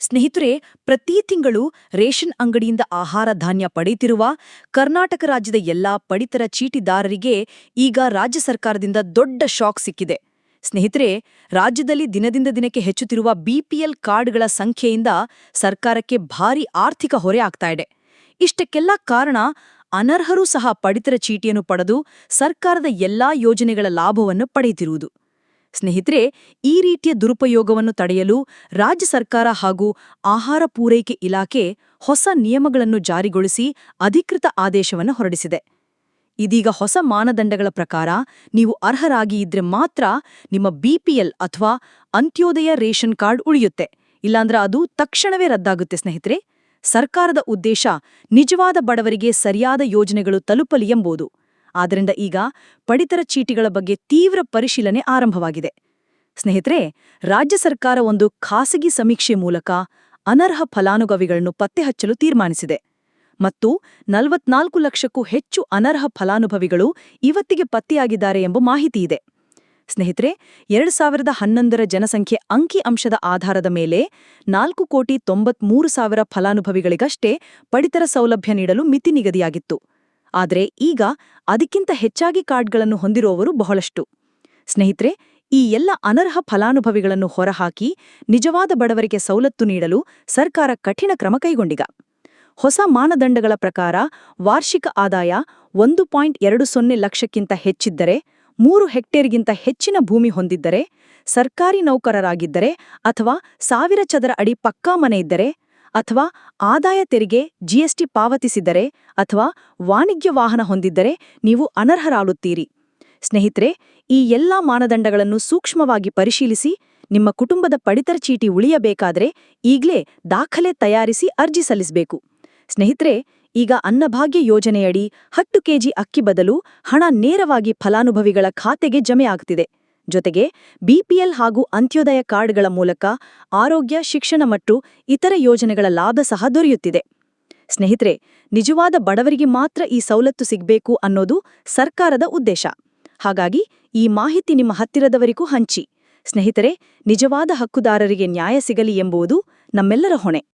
ಸ್ನೇಹಿತರೆ, ಪ್ರತಿ ತಿಂಗಳು ರೇಷನ್ ಅಂಗಡಿಯಿಂದ ಆಹಾರ ಧಾನ್ಯ ಪಡೆಯುತ್ತಿರುವ ಕರ್ನಾಟಕ ರಾಜ್ಯದ ಎಲ್ಲಾ ಪಡಿತರ ಚೀಟಿದಾರರಿಗೆ ಈಗ ರಾಜ್ಯ ಸರ್ಕಾರದಿಂದ ದೊಡ್ಡ ಶಾಕ್ ಸಿಕ್ಕಿದೆ. ಸ್ನೇಹಿತರೆ, ರಾಜ್ಯದಲ್ಲಿ ದಿನದಿಂದ ದಿನಕ್ಕೆ ಹೆಚ್ಚುತ್ತಿರುವ ಬಿಪಿಎಲ್ ಕಾರ್ಡ್ಗಳ ಸಂಖ್ಯೆಯಿಂದ ಸರ್ಕಾರಕ್ಕೆ ಭಾರಿ ಆರ್ಥಿಕ ಹೊರೆ ಆಗ್ತಾ ಇದೆ. ಇಷ್ಟಕ್ಕೆಲ್ಲ ಕಾರಣ ಅನರ್ಹರೂ ಸಹ ಪಡಿತರ ಚೀಟಿಯನ್ನು ಪಡೆದು ಸರ್ಕಾರದ ಎಲ್ಲಾ ಯೋಜನೆಗಳ ಲಾಭವನ್ನು ಪಡೆಯುತ್ತಿರುವುದು. ಸ್ನೇಹಿತರೆ, ಈ ರೀತಿಯ ದುರುಪಯೋಗವನ್ನು ತಡೆಯಲು ರಾಜ್ಯ ಸರ್ಕಾರ ಹಾಗೂ ಆಹಾರ ಪೂರೈಕೆ ಇಲಾಖೆ ಹೊಸ ನಿಯಮಗಳನ್ನು ಜಾರಿಗೊಳಿಸಿ ಅಧಿಕೃತ ಆದೇಶವನ್ನು ಹೊರಡಿಸಿದೆ. ಇದೀಗ ಹೊಸ ಮಾನದಂಡಗಳ ಪ್ರಕಾರ ನೀವು ಅರ್ಹರಾಗಿ ಇದ್ರೆ ಮಾತ್ರ ನಿಮ್ಮ ಬಿಪಿಎಲ್ ಅಥವಾ ಅಂತ್ಯೋದಯ ರೇಷನ್ ಕಾರ್ಡ್ ಉಳಿಯುತ್ತೆ. ಇಲ್ಲಾಂದ್ರೆ ಅದು ತಕ್ಷಣವೇ ರದ್ದಾಗುತ್ತೆ ಸ್ನೇಹಿತರೆ. ಸರ್ಕಾರದ ಉದ್ದೇಶ ನಿಜವಾದ ಬಡವರಿಗೆ ಸರಿಯಾದ ಯೋಜನೆಗಳು ತಲುಪಲಿ ಎಂಬುದು. ಆದ್ದರಿಂದ ಈಗ ಪಡಿತರ ಚೀಟಿಗಳ ಬಗ್ಗೆ ತೀವ್ರ ಪರಿಶೀಲನೆ ಆರಂಭವಾಗಿದೆ. ಸ್ನೇಹಿತರೆ, ರಾಜ್ಯ ಸರ್ಕಾರ ಒಂದು ಖಾಸಗಿ ಸಮೀಕ್ಷೆ ಮೂಲಕ ಅನರ್ಹ ಫಲಾನುಭವಿಗಳನ್ನು ಪತ್ತೆಹಚ್ಚಲು ತೀರ್ಮಾನಿಸಿದೆ. ಮತ್ತು ನಲವತ್ನಾಲ್ಕು ಲಕ್ಷಕ್ಕೂ ಹೆಚ್ಚು ಅನರ್ಹ ಫಲಾನುಭವಿಗಳು ಇವತ್ತಿಗೆ ಪತ್ತೆಯಾಗಿದ್ದಾರೆ ಎಂಬ ಮಾಹಿತಿ ಇದೆ. ಸ್ನೇಹಿತರೆ, ಎರಡು ಸಾವಿರದ ಹನ್ನೊಂದರ ಜನಸಂಖ್ಯೆ ಅಂಕಿ ಅಂಶದ ಆಧಾರದ ಮೇಲೆ ನಾಲ್ಕು ಕೋಟಿ ತೊಂಬತ್ಮೂರು ಸಾವಿರ ಫಲಾನುಭವಿಗಳಿಗಷ್ಟೇ ಪಡಿತರ ಸೌಲಭ್ಯ ನೀಡಲು ಮಿತಿ ನಿಗದಿಯಾಗಿತ್ತು. ಆದರೆ ಈಗ ಅದಕ್ಕಿಂತ ಹೆಚ್ಚಾಗಿ ಕಾರ್ಡ್ಗಳನ್ನು ಹೊಂದಿರುವವರು ಬಹಳಷ್ಟು. ಸ್ನೇಹಿತರೆ, ಈ ಎಲ್ಲ ಅನರ್ಹ ಫಲಾನುಭವಿಗಳನ್ನು ಹೊರಹಾಕಿ ನಿಜವಾದ ಬಡವರಿಗೆ ಸವಲತ್ತು ನೀಡಲು ಸರ್ಕಾರ ಕಠಿಣ ಕ್ರಮ ಕೈಗೊಂಡಿಗ. ಹೊಸ ಮಾನದಂಡಗಳ ಪ್ರಕಾರ ವಾರ್ಷಿಕ ಆದಾಯ ಒಂದು ಪಾಯಿಂಟ್ ಎರಡು ಸೊನ್ನೆ ಲಕ್ಷಕ್ಕಿಂತ ಹೆಚ್ಚಿದ್ದರೆ, ಮೂರು ಹೆಕ್ಟೇರ್ಗಿಂತ ಹೆಚ್ಚಿನ ಭೂಮಿ ಹೊಂದಿದ್ದರೆ, ಸರ್ಕಾರಿ ನೌಕರರಾಗಿದ್ದರೆ ಅಥವಾ ಸಾವಿರ ಚದರ ಅಡಿ ಪಕ್ಕಾ ಮನೆ ಇದ್ದರೆ ಅಥವಾ ಆದಾಯ ತೆರಿಗೆ ಜಿಎಸ್ಟಿ ಪಾವತಿಸಿದರೆ ಅಥವಾ ವಾಣಿಜ್ಯ ವಾಹನ ಹೊಂದಿದ್ದರೆ ನೀವು ಅನರ್ಹರಾಗುತ್ತೀರಿ. ಸ್ನೇಹಿತರೆ, ಈ ಎಲ್ಲಾ ಮಾನದಂಡಗಳನ್ನು ಸೂಕ್ಷ್ಮವಾಗಿ ಪರಿಶೀಲಿಸಿ, ನಿಮ್ಮ ಕುಟುಂಬದ ಪಡಿತರ ಚೀಟಿ ಉಳಿಯಬೇಕಾದ್ರೆ ಈಗ್ಲೇ ದಾಖಲೆ ತಯಾರಿಸಿ ಅರ್ಜಿ ಸಲ್ಲಿಸಬೇಕು. ಸ್ನೇಹಿತರೆ, ಈಗ ಅನ್ನಭಾಗ್ಯ ಯೋಜನೆಯಡಿ ಹತ್ತು ಕೆಜಿ ಅಕ್ಕಿ ಬದಲು ಹಣ ನೇರವಾಗಿ ಫಲಾನುಭವಿಗಳ ಖಾತೆಗೆ ಜಮೆ ಆಗ್ತಿದೆ ಜೊತೆಗೆ ಬಿಪಿಎಲ್ ಹಾಗೂ ಅಂತ್ಯೋದಯ ಕಾರ್ಡ್ಗಳ ಮೂಲಕ ಆರೋಗ್ಯ, ಶಿಕ್ಷಣ ಮತ್ತು ಇತರ ಯೋಜನೆಗಳ ಲಾಭ ಸಹ ದೊರೆಯುತ್ತಿದೆ. ಸ್ನೇಹಿತರೆ, ನಿಜವಾದ ಬಡವರಿಗೆ ಮಾತ್ರ ಈ ಸವಲತ್ತು ಸಿಗಬೇಕು ಅನ್ನೋದು ಸರ್ಕಾರದ ಉದ್ದೇಶ. ಹಾಗಾಗಿ ಈ ಮಾಹಿತಿ ನಿಮ್ಮ ಹತ್ತಿರದವರಿಗೂ ಹಂಚಿ. ಸ್ನೇಹಿತರೆ, ನಿಜವಾದ ಹಕ್ಕುದಾರರಿಗೆ ನ್ಯಾಯ ಸಿಗಲಿ ಎಂಬುದು ನಮ್ಮೆಲ್ಲರ ಹೊಣೆ.